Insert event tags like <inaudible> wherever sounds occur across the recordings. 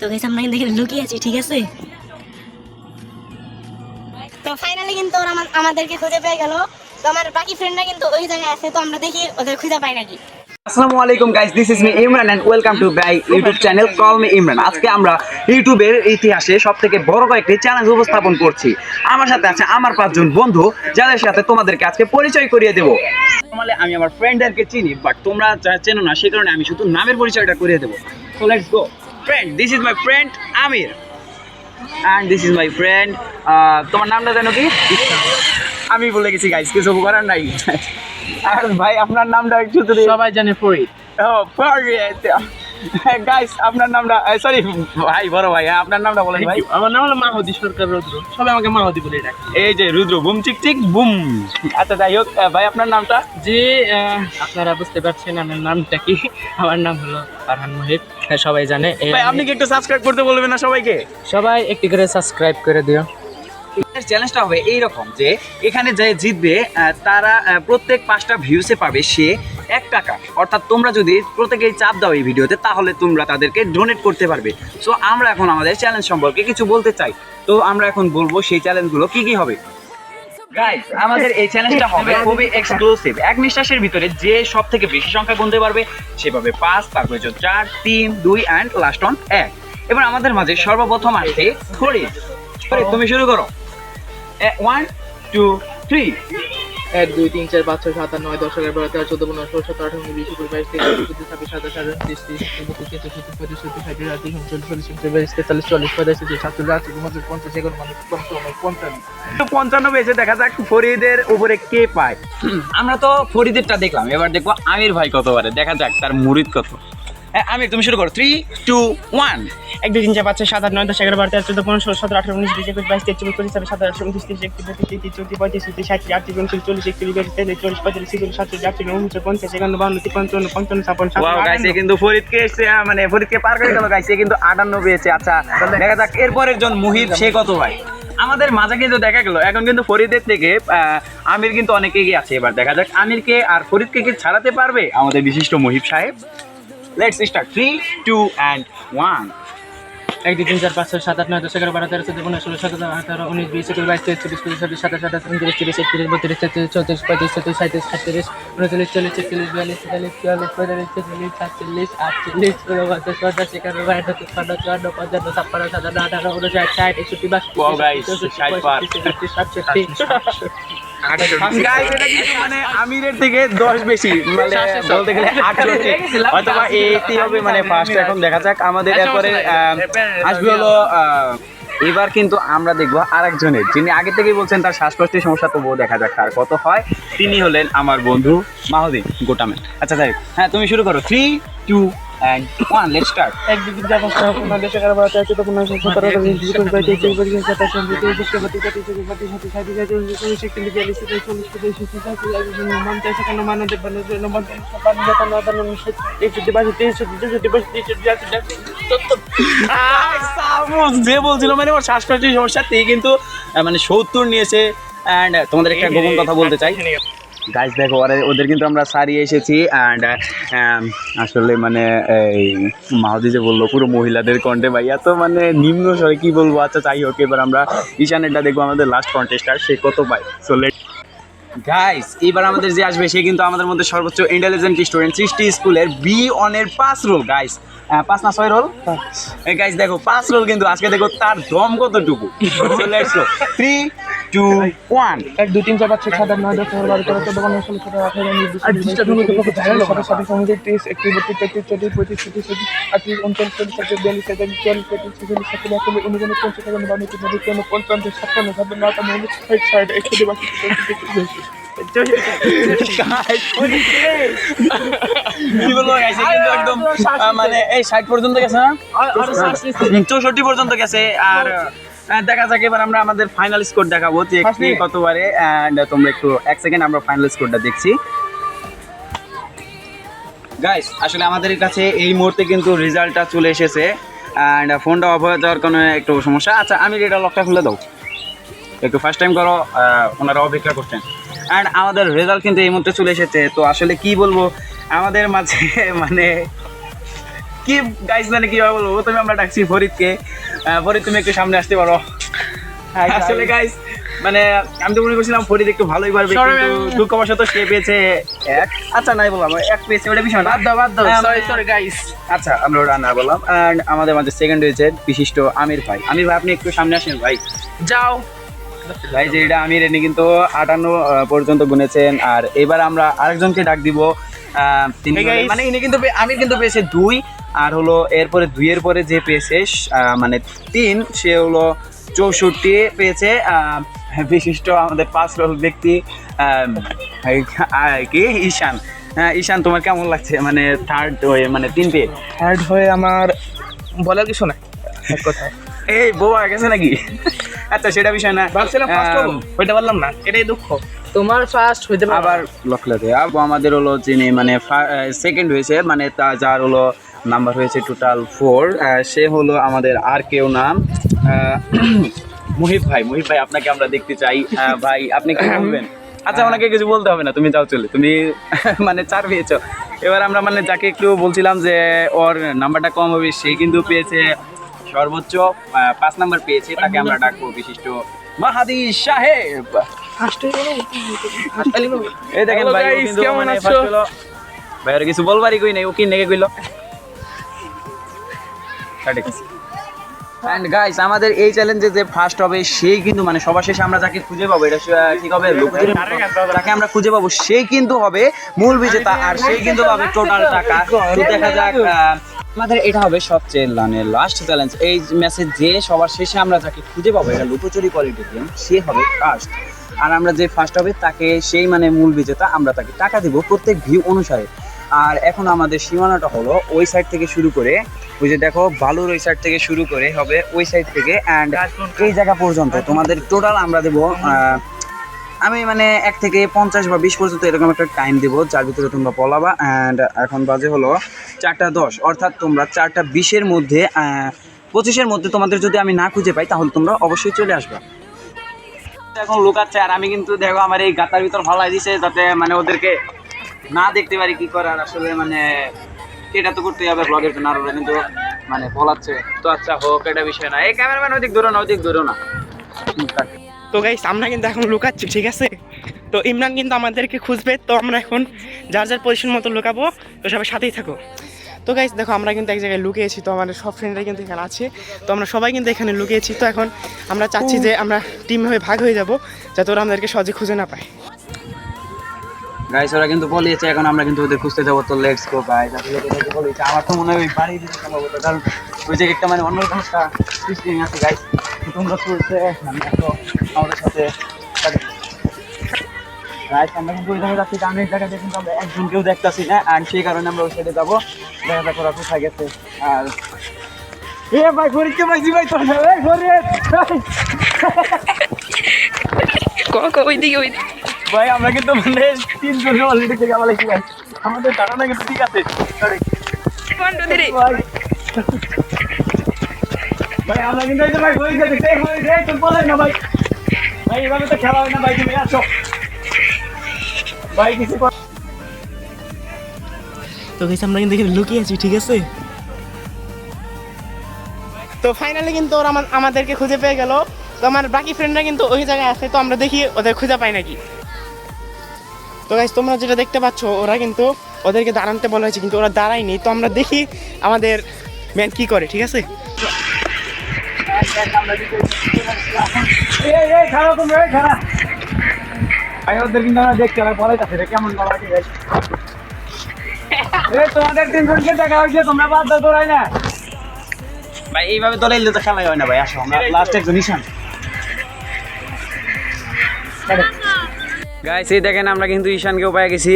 তো গাইস আমরা কিন্তু এখানে লুকিয়ে আছি, ঠিক আছে? তো ফাইনালি কিন্তু ওরা আমাদেরকে খুঁজে পেয়ে গেল। তো আমার বাকি ফ্রেন্ডরা কিন্তু ওই জায়গায় আছে, তো আমরা দেখি ওদের খুঁজে পাই নাকি। বড় কয়েকটি চ্যালেঞ্জ উপস্থাপন করছি। আমার সাথে আছে আমার বন্ধু, যাদের সাথে তোমাদেরকে আজকে পরিচয় করিয়ে দেবো। আমি আমার ফ্রেন্ডদেরকে চিনি বাট তোমরা চেনো না, সেই কারণে আমি শুধু নামের পরিচয়টা করিয়ে দেবো। So friend this is my friend Aamir and this is my friend তোমার নামটা যেন কি? আমি বলে গেছি গাইজ কিছু করার নাই। আর ভাই আপনার নামটা একটু সবাই জানে ফরিদ। ও Farid. গাইস আপনার নামটা সরি ভাই বড় ভাই হ্যাঁ, আপনার নামটা বলেন ভাই। আমার নাম হলো মাহদি সরকার রুদ্র। সবাই আমাকে মাহদি বলে ডাকে। এই যে রুদ্র বুম চিক চিক বুম। আচ্ছা যাই হোক ভাই আপনার নামটা? যে আপনারা বুঝতে পারছেন আমার নামটা কি। আমার নাম হলো ফারহান মুহিব হ্যাঁ, সবাই জানে। ভাই আপনি কি একটু সাবস্ক্রাইব করতে বলবেন না সবাইকে? সবাই একটি করে সাবস্ক্রাইব করে দিও। চ্যালেঞ্জটা হবে এইরকম যে এখানে যে জিতবে তারা প্রত্যেক পাঁচটা ভিউসে পাবে সে এক টাকা। অর্থাৎ তোমরা যদি প্রত্যেকেই চাপ দাও এই ভিডিওতে, তাহলে তোমরা তাদেরকে ডোনেট করতে পারবে। সো আমরা এখন আমাদের চ্যালেঞ্জ সম্পর্কে কিছু বলতে চাই। তো আমরা এখন বলব সেই চ্যালেঞ্জগুলো কি কি হবে? গাইস আমাদের এই চ্যালেঞ্জটা হবে খুবই এক্সক্লুসিভ এক নিঃশ্বাসের ভিতরে যে সব থেকে বেশি সংখ্যা গুনতে পারবে, সে পাবে পাঁচ হচ্ছে চার, তিন, দুই অ্যান্ড লাস্ট অন এক। এবার আমাদের মাঝে সর্বপ্রথম আসছে ফরিদ তুমি শুরু করো। ওয়ান টু থ্রি এক দুই তিন চার পাঁচ ছয় সাত আট নয় দশ এগারো বারো তেরো চোদ্দ পনেরো ষোলো সতেরো আঠারো উনিশ বিশ একুশ বাইশ তেইশ চব্বিশ পঁচিশ ছাব্বিশ সাতাশ আঠাশ উনত্রিশ তিরিশ একত্রিশ চৌত্রিশ পঁয়ত্রিশ ছত্রিশ সাঁত্রিশ আটত্রিশ উনচল্লিশ চল্লিশ একচল্লিশ তেতাল্লিশ চল্লিশ পঁয়তাল্লিশ ছেচল্লিশ সাতচল্লিশ আটচল্লিশ উনচল্লিশ পঞ্চাশ এগারো মানুষ পঞ্চান্ন পঞ্চান্ন। পঞ্চান্ন পেয়েছে দেখা যাক ফরিদের উপরে কে পায়। আমরা তো ফরিদেরটা দেখলাম এবার দেখব আমির ভাই কত পারে দেখা যাক তার মুরিদ কত। আমির তুমি শুরু করো। থ্রি টু ওয়ান এক দুই তিন চার পাঁচ ছয় সাত আট নয় দশ এগারো বারো তেরো চোদ্দ পনেরো ষোলো সতেরো আঠারো উনিশ বিশ একুশ বাইশ তেইশ চব্বিশ পঁচিশ ছাব্বিশ সাতাশ আঠারো উনত্রিশ তিরিশ একত্রিশ বত্রিশ তেত্রিশ চৌত্রিশ পঁয়ত্রিশ ছত্রিশ সাঁত্রিশ আটত্রিশ উনত্রিশ চল্লিশ একত্রিশ বিয়াল্লিশ তেতাল্লিশ চল্লিশ পঁয়তাল্লিশ ছেচল্লিশ সাতচল্লিশ আটচল্লিশ উনচল্লিশ পঞ্চাশ একান্ন বাহান্ন তিপ্পান্ন চুয়ান্ন পঞ্চান্ন ছাপ্পান্ন সাতান্ন গাইছে কিন্তু ফরিদকে এসে আহ, মানে ফরিদকে পার করে গেল গাইছে কিন্তু আটান্ন পেয়েছে। আচ্ছা দেখা যাক এরপরের জন মুহিব সে কত ভাই আমাদের মাঝে কিন্তু দেখা গেল এখন কিন্তু ফরিদের থেকে আহ, আমির কিন্তু অনেক এগিয়ে আছে এবার দেখা যাক আমিরকে আর ফরিদকে কি ছাড়াতে পারবে? আমাদের বিশিষ্ট মুহিব সাহেব। Let's start three two and one এক দুই তিন চার পাঁচ ছয় সাত আট নয় দশ এগারো বারো তেরো চোদ্দ পনেরো ষোলো সতেরো আঠারো উনিশ বিশ একুশ বাইশ তেইশ চব্বিশ পঁচিশ ছাব্বিশ সাতাশ আঠাশ উনত্রিশ তিরিশ একত্রিশ বত্রিশ তেত্রিশ চৌত্রিশ পঁয়ত্রিশ ছত্রিশ সাঁত্রিশ উনচল্লিশ চল্লিশ একচল্লিশ বিয়াল্লিশ তেতাল্লিশ চুয়াল্লিশ পঁয়তাল্লিশ ছেচল্লিশ সাতচল্লিশ আটচল্লিশ উনপঞ্চাশ পঞ্চাশ একান্ন বাহান্ন তিপ্পান্ন চুয়ান্ন পঞ্চান্ন ছাপ্পান্ন সাতান্ন আঠারো উনষাট ষাট একষট্টি বাষট্টি চৌষট্টি, পঁয়ষট্টি। সাতষট্টি, মানে আমিরের থেকে দশ বেশি মানে বলতে গেলে আটষট্টি অথবা এইটি হবে মানে ফার্স্ট এখন দেখা যাক। আমাদের এরপরে আহ, আসবে হলো আহ, এবার কিন্তু আমরা দেখব আরেকজনের যিনি আগে থেকেই বলছেন তার শ্বাসকষ্টের সমস্যা তবুও দেখা যাক তার কত হয়। তিনি হলেন আমার বন্ধু মাহদিন গোটামেন আচ্ছা যাই হোক। হ্যাঁ তুমি শুরু করো। থ্রি টু ছেষট্টি আটষট্টি সত্তর সামুস যে বলছিল মানে শ্বাসকষ্টের সমস্যা তিনি কিন্তু মানে সত্তর নিয়েছে অ্যান্ড তোমাদের একটা গোপন কথা বলতে চাই গাইজ দেখো ওদের কিন্তু আমরা সারিয়ে এসেছি অ্যান্ড আসলে মানে এই মাহদি যে বলল পুরো মহিলাদের কণ্ঠে ভাই এত মানে নিম্ন স্বরে কি বলব? আচ্ছা যাই হোক এবার আমরা ঈশানেরটা দেখব আমাদের লাস্ট কন্টেস্টার সে কত পায় সো লেট গাইস এবার আমাদের যে আসবে সে কিন্তু আমাদের মধ্যে সর্বোচ্চ ইন্টেলিজেন্ট স্টুডেন্ট সৃষ্টি স্কুলের বি অনের পাঁচ রোল গাইস পাঁচ না ছয় রোল গাইস দেখো পাঁচ রোল কিন্তু আজকে দেখো তার দম কতটুকু? থ্রি টু ওয়ান এক দুই তিন চার পাঁচ ছয় সাত আট নয় দশ এগারো বারো তেরো চোদ্দ পনেরো ষোলো সতেরো আঠারো উনিশ বিশ একুশ বাইশ তেইশ চব্বিশ পঁচিশ ছাব্বিশ সাতাশ উনত্রিশ তিরিশ একত্রিশ বত্রিশ তেত্রিশ চৌত্রিশ পঁয়ত্রিশ ছত্রিশ ছত্রিশ আটত্রিশ উনচল্লিশ চল্লিশ একচল্লিশ বিয়াল্লিশ তেতাল্লিশ চুয়াল্লিশ পঁয়ত্রিশ ছেচল্লিশ সাতচল্লিশ আটচল্লিশ উনচল্লিশ পঞ্চাশ একান্ন বান্ন তিপ্পান্ন চুয়ান্ন পঞ্চান্ন ছাপ্পান্ন সাতান্ন আটান্ন উনিশ ষাট ষাট একষট্টি বাষট্টি চৌষট্টি কি বলব guys, এ কিন্তু একদম মানে এই ষাট পর্যন্ত গেছে না? চৌষট্টি পর্যন্ত গেছে আর দেখা যাক এবার আমরা আমাদের ফাইনাল স্কোর দেখাবো যে কে কতবারে অ্যান্ড তোমরা একটু এক সেকেন্ড আমরা ফাইনাল স্কোরটা দেখছি। গাইস আসলে আমাদের কাছে এই মুহূর্তে কিন্তু রেজাল্টটা চলে এসেছে অ্যান্ড ফোনটা অফ হয়ে যাওয়ার কোনো একটু সমস্যা। আচ্ছা আমি এটা লকটা খুলে দাও। একটু ফার্স্ট টাইম করো ওনারা অপেক্ষা করছেন। অ্যান্ড আমাদের রেজাল্ট কিন্তু এই মুহূর্তে চলে এসেছে তো আসলে কি বলব আমাদের মাঝে <laughs> মানে কি গাইস মানে কি হবে বলব? তুমি আমরা ডাকছি ফরিদকে। ফরিদ তুমি একটু সামনে আসতে পারো। আসলে গাইস মানে আমি তো মনে করছিলাম ফরিদ একটু ভালোই পারবে কিন্তু ma'am. দুঃখবশত সে পেয়েছে এক। আচ্ছা নাই বললাম এক পেয়েছে ওটা বিষয় না। বাদ দাও বাদ দাও সরি সরি গাইস আচ্ছা আমরা ওটা না বললাম। অ্যান্ড আমাদের মাঝে সেকেন্ড হয়েছে বিশিষ্ট আমির ভাই। আমির ভাই আপনি একটু সামনে আসেন ভাই। যাও। ভাই যে এটা আমির এনে কিন্তু আটান্ন পর্যন্ত গুনেছেন। আর এবার আমরা আরেকজনকে ডাক দিব। তিনি মানে ইনি কিন্তু আমির কিন্তু পেয়েছে দুই। আর হলো এরপরে দুইয়ের পরে যে পেয়েছে মানে তিন সে হলো চৌষট্টি পেয়েছে। আহ, বিশিষ্ট আমাদের পাঁচ রোল ব্যক্তি কি? ঈশান। হ্যাঁ ঈশান তোমার কেমন লাগছে? মানে থার্ড হয়ে মানে তিন পেয়ে। হার্ড হয়ে আমার বলার কিছু নাই এক কথায় এই বউ গেছে নাকি? আচ্ছা সেটা বিষয় না। ভাবছিলাম হইতে পারলাম না এটাই দুঃখ। তোমার ফার্স্ট হইতে আবার আবু আমাদের হলো যিনি মানে সেকেন্ড হয়েছে মানে তা যার হলো নাম্বার হয়েছে টোটাল ফোর সে হলো আমাদের আর কেউ নাম <clears throat> মুহিব ভাই মুহিব ভাই আপনাকে আমরা দেখতে চাই। ভাই আপনি কি বলবেন? <clears throat> আচ্ছা ওনাকে কিছু বলতে হবে না তুমি যাও চলে। তুমি <laughs> মানে চার পেয়েছ। এবার আমরা মানে যাকে একটু বলছিলাম যে ওর নাম্বারটা কম হবে সে কিন্তু পেয়েছে সর্বোচ্চ পাঁচ নাম্বার পেয়েছে তাকে আমরা ডাকবো বিশিষ্ট মাহাদি সাহেব। এই দেখেন ভাই কেমন মানে আছো? first ভাই আর কিছু বলবারই কই নাই ও কি নেগে কইলো? এন্ড গাইস আমাদের এই চ্যালেঞ্জে যে ফার্স্ট হবে সেই কিন্তু মানে সবার শেষে আমরা যাকে খুঁজে পাবো এটা ঠিক হবে? তাকে আমরা খুঁজে পাবো সেই কিন্তু হবে মূল বিজেতা আর সেই কিন্তু পাবে টোটাল টাকা। তো দেখা যাক আমাদের এটা হবে সবচেয়ে মানে লাস্ট চ্যালেঞ্জ এই ম্যাচে যে সবার শেষে আমরা যাকে খুঁজে পাবো এটা লুকোচুরি কোয়ালিটি গেম সে হবে ফার্স্ট আর আমরা যে ফার্স্ট হবে তাকে সেই মানে মূল বিজেতা আমরা তাকে টাকা দিব প্রত্যেক ভিউ অনুসারে। আর এখন আমাদের সীমানাটা হলো ওই সাইড থেকে শুরু করে, ওই যে দেখো বালুর ওই সাইড থেকে শুরু করে হবে ওই সাইড থেকে অ্যান্ড এই জায়গা পর্যন্ত তোমাদের টোটাল আমরা দেবো আমি মানে এক থেকে পঞ্চাশ বা বিশ পর্যন্ত এরকম একটা টাইম দেবো, যার ভিতরে তোমরা পলাবা অ্যান্ড এখন বাজে হলো চারটা দশ। অর্থাৎ তোমরা চারটা বিশের মধ্যে পঁচিশের মধ্যে তোমাদের যদি আমি না খুঁজে পাই, তাহলে তোমরা অবশ্যই চলে আসবে। এখন লুকাচ্ছে, আর আমি কিন্তু দেখো আমার এই গাতার ভিতর ফালাই দিছে, যাতে মানে ওদেরকে না দেখতে পারি কি করার আসলে মানে এটা তো করতেই হবে ব্লগের জন্য আর কিন্তু মানে বলাচ্ছে। তো আচ্ছা হোক এটা বিষয় না। এই ক্যামেরাম্যান ওইদিক ধরো না ওইদিক ধরো না। তো গাইস আমরা কিন্তু এখন লুকাচ্ছি ঠিক আছে? তো ইমরান কিন্তু আমাদেরকে খুঁজবে তো আমরা এখন যার যার পজিশন মতো লুকাবো তো সবাই সাথেই থাকো। তো গাইস দেখো আমরা কিন্তু এক জায়গায় লুকিয়েছি তো আমাদের সব ফ্রেন্ডরা কিন্তু এখানে আছে। তো আমরা সবাই কিন্তু এখানে লুকিয়েছি তো এখন আমরা চাচ্ছি যে আমরা টিম হয়ে ভাগ হয়ে যাব যাতে ওরা আমাদেরকে সহজে খুঁজে না পায়। গাইস ওরা কিন্তু বলিয়েছে, এখন আমরা কিন্তু ওদের খুঁজতে যাব, তো লেটস গো গাইস আসলে আমার তো মনে হয় ওই বাড়ি দিতে সম্ভবত কারণ ওই জায়গায় একটা মানে অন্যরকম একটা সিস্টেম আছে গাইস তোমরা চলছে আমি এত আমাদের সাথে গাইস আমরা কিন্তু ওই জায়গায় যাচ্ছি কারণ জায়গাতে কিন্তু আমরা একজনকেও দেখতেছি না আর সেই কারণে আমরা ওই সাইডে যাব। দেখা যাক ওরা কোথায় গেছে। আর এ ভাই ফরিদকে পাইছি ভাই ভাই তোর ফরিদ ওইদিকে ওই ভাই আমরা কিন্তু মানে তিনজন অলরেডি থেকে আমার ভাই আমাদের ধারণা কিন্তু ঠিক আছে। ভাই ভাই আমরা কিন্তু এই যে ভাই হয়ে গেছে সেই হয়ে গেছে তুমি বলেন না ভাই। ভাই এভাবে তো খেলা হয় না ভাই তুমি আসো ভাই কিছু তো গাইস আমরা কিন্তু এখানে লুকিয়ে আছি ঠিক আছে? তো ফাইনালি কিন্তু ওরা আমা- আমাদেরকে খুঁজে পেয়ে গেল। তো আমার বাকি ফ্রেন্ডরা কিন্তু ওই জায়গায় আছে তো আমরা দেখি ওদের খুঁজে পাই নাকি। তো গাইস তোমরা যেটা দেখতে পাচ্ছ, ওরা কিন্তু ওদেরকে দাঁড়াতে বলা হয়েছে, কিন্তু ওরা দাঁড়ায়নি। তো আমরা দেখি আমাদের ম্যান কি করে, ঠিক আছে? ওদের কিন্তু এইভাবে তো খেলাই হয় না, ভাই, আসো, আমরা লাস্ট একজন গাইস এই দেখেন আমরা কিন্তু ঈশানকেও পেয়ে গেছি।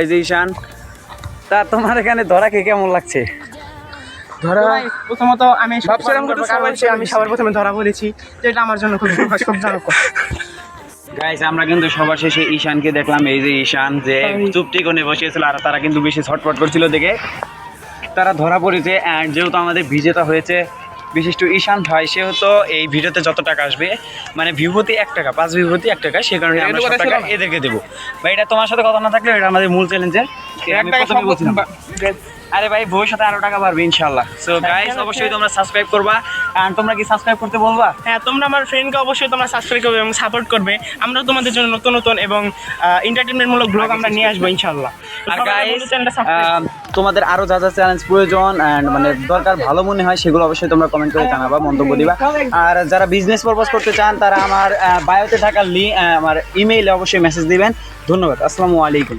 এই যে ঈশান তা তোমার এখানে ধরা কে কেমন লাগছে? ধরা প্রথমত আমি ভাবছিলাম আমি সবার প্রথমে ধরা পড়েছি আমার জন্য খুব সুখজনক গাইস আমরা কিন্তু সবার শেষে ঈশানকে দেখলাম এই যে ঈশান যে চুপটি করে বসেছিল আর তারা কিন্তু বেশি ছটফট করছিল দেখে। তারা ধরা পড়েছে অ্যান্ড যেহেতু আমাদের বিজেতা হয়েছে বিশিষ্ট ঈশান ভাই সে হতো এই ভিডিওতে যত টাকা আসবে মানে বিভূতি এক টাকা পাঁচ বিভূতি এক টাকা সে কারণে আমরা সব টাকা এদেরকে দেবো। ভাই এটা তোমার সাথে কথা না থাকলে এটা আমাদের মূল চ্যালেঞ্জের আমি প্রথমে বলছিলাম। আরে ভাই ভবিষ্যতে আরও টাকা পারবে ইনশাল্লাহ সো গাইস অবশ্যই তোমরা সাবস্ক্রাইব করবা। আর তোমরা কি সাবস্ক্রাইব করতে বলবা? হ্যাঁ তোমরা আমার ফ্রেন্ডকে অবশ্যই তোমরা সাবস্ক্রাইব করবে এবং সাপোর্ট করবে। আমরা তোমাদের জন্য নতুন নতুন এবং এন্টারটেনমেন্টমূলক ব্লগ আমরা নিয়ে আসব ইনশাল্লাহ আর গাইস তোমাদের আরও যা যা চ্যালেঞ্জ প্রয়োজন এন্ড মানে দরকার ভালো মনে হয় সেগুলো অবশ্যই তোমরা কমেন্ট করে জানাবা, মন্তব্য দিবা। আর যারা বিজনেস পারপাস করতে চান, তারা আমার বায়োতে থাকা লি আমার ইমেইলে অবশ্যই মেসেজ দিবেন। ধন্যবাদ, আসসালামু আলাইকুম।